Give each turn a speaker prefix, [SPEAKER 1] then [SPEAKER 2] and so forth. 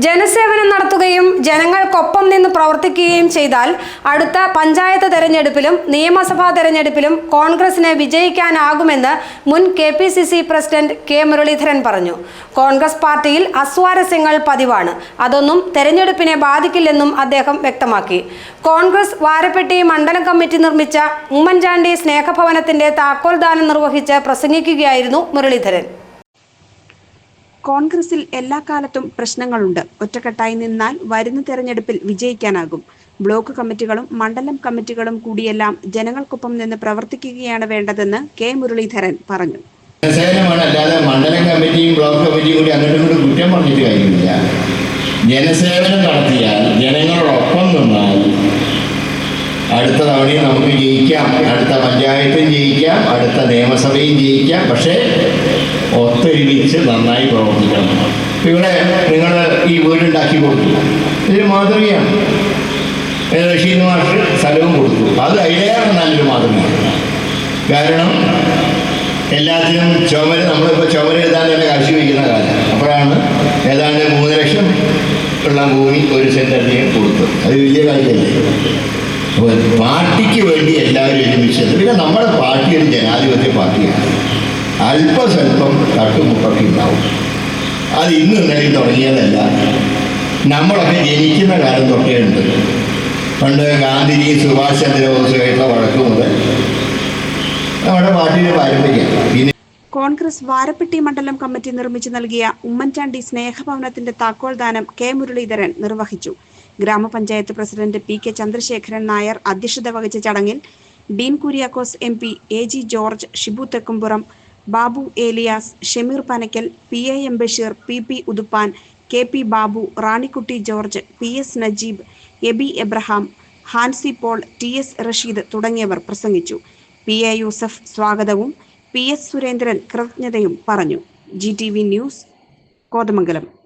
[SPEAKER 1] ജനസേവനം നടത്തുകയും ജനങ്ങൾക്കൊപ്പം നിന്ന് പ്രവർത്തിക്കുകയും ചെയ്താൽ അടുത്ത പഞ്ചായത്ത് തെരഞ്ഞെടുപ്പിലും നിയമസഭാ തെരഞ്ഞെടുപ്പിലും കോൺഗ്രസിന് വിജയിക്കാനാകുമെന്ന് മുൻ K P C C president K Muraleedharan പറഞ്ഞു. കോൺഗ്രസ് പാർട്ടിയിൽ അസ്വാരസ്യങ്ങൾ പതിവാണ്. അതൊന്നും തെരഞ്ഞെടുപ്പിനെ ബാധിക്കില്ലെന്നും അദ്ദേഹം വ്യക്തമാക്കി. കോൺഗ്രസ് വാരപ്പെട്ടി മണ്ഡലം കമ്മിറ്റി നിർമ്മിച്ച ഉമ്മൻചാണ്ടി സ്നേഹഭവനത്തിന്റെ താക്കോൽദാനം നിർവഹിച്ച് പ്രസംഗിക്കുകയായിരുന്നു മുരളീധരൻ.
[SPEAKER 2] കോൺഗ്രസിൽ എല്ലാ കാലത്തും പ്രശ്നങ്ങളുണ്ട്. ഒറ്റക്കെട്ടായി നിന്നാൽ വരുന്ന തെരഞ്ഞെടുപ്പിൽ വിജയിക്കാനാകും. ബ്ലോക്ക് കമ്മിറ്റികളും മണ്ഡലം കമ്മിറ്റികളും കൂടിയെല്ലാം ജനങ്ങൾക്കൊപ്പം നിന്ന് പ്രവർത്തിക്കുകയാണ് വേണ്ടതെന്ന് കെ. മുരളീധരൻ പറഞ്ഞു.
[SPEAKER 3] അല്ലാതെ മണ്ഡലം കമ്മിറ്റിയും ബ്ലോക്ക് കമ്മിറ്റിയും കൂടി അങ്ങോട്ടും കൂടി കുറ്റം പറഞ്ഞിട്ട് കാര്യമില്ല. ജനസേവനം നടത്തിയാൽ ജനങ്ങളോടൊപ്പം നിന്നാൽ അടുത്ത തവണയും നമുക്ക് ജയിക്കാം. അടുത്ത പഞ്ചായത്തും ജയിക്കാം. അടുത്ത നിയമസഭയും ജയിക്കാം. പക്ഷേ ഒത്തൊരുമിച്ച് നന്നായി പ്രവർത്തിക്കണം. ഇവിടെ നിങ്ങൾ ഈ വീടുണ്ടാക്കി കൊടുത്തു. ഇതൊരു മാതൃകയാണ്. റഷീദ് മാഷ് സ്ഥലവും കൊടുത്തു. അത് അതിലേറെ നല്ലൊരു മാതൃകയാണ്. കാരണം എല്ലാത്തിനും ചുമര് നമ്മളിപ്പോൾ ചുമര് എഴുതാൻ തന്നെ കാശ് വയ്ക്കുന്ന കാലം. അപ്പോഴാണ് ഏതാണ്ട് മൂന്ന് ലക്ഷം ഉള്ള ഭൂമി ഒരു അധികം കൊടുത്തു അത് വലിയ കാര്യമല്ലേ? അപ്പോൾ പാർട്ടിക്ക് വേണ്ടി എല്ലാവരും ഒരുമിച്ച്. പിന്നെ നമ്മുടെ പാർട്ടി ഒരു ജനാധിപത്യ പാർട്ടിയാണ്. അല്പസ്വല്പം തട്ടുമുട്ടൊക്കെ ഉണ്ടാവും അത് ഇന്ന് ഇന്നലെ തുടങ്ങിയതല്ല. നമ്മളൊക്കെ ജനിക്കുന്ന കാലം തൊട്ടേ ഉണ്ട്. പണ്ട് ഗാന്ധിജി സുഭാഷ് ചന്ദ്രബോസുമായിട്ടുള്ള വഴക്ക് മുതൽ നമ്മുടെ പാർട്ടിയുടെ പാരമ്പര്യം. പിന്നെ
[SPEAKER 2] കോൺഗ്രസ് വാരപ്പെട്ടി മണ്ഡലം കമ്മിറ്റി നിർമ്മിച്ചു നൽകിയ ഉമ്മൻചാണ്ടി സ്നേഹഭവനത്തിന്റെ താക്കോൽദാനം കെ മുരളീധരൻ നിർവഹിച്ചു. ഗ്രാമപഞ്ചായത്ത് president P K Chandrasekharan Nair അധ്യക്ഷത വഹിച്ച ചടങ്ങിൽ Dean Kuriakose M P A G George Shibu Thekkumpuram Babu Elias Shemeer Panakkal P A M Basheer P P Uthuppan K P Babu Ranikutty George P S Najeeb Eby Abraham Hansi Paul T S Rasheed തുടങ്ങിയവർ പ്രസംഗിച്ചു. P A Yusuf സ്വാഗതവും P S Surendran കൃതജ്ഞതയും പറഞ്ഞു. G T V news Kothamangalam.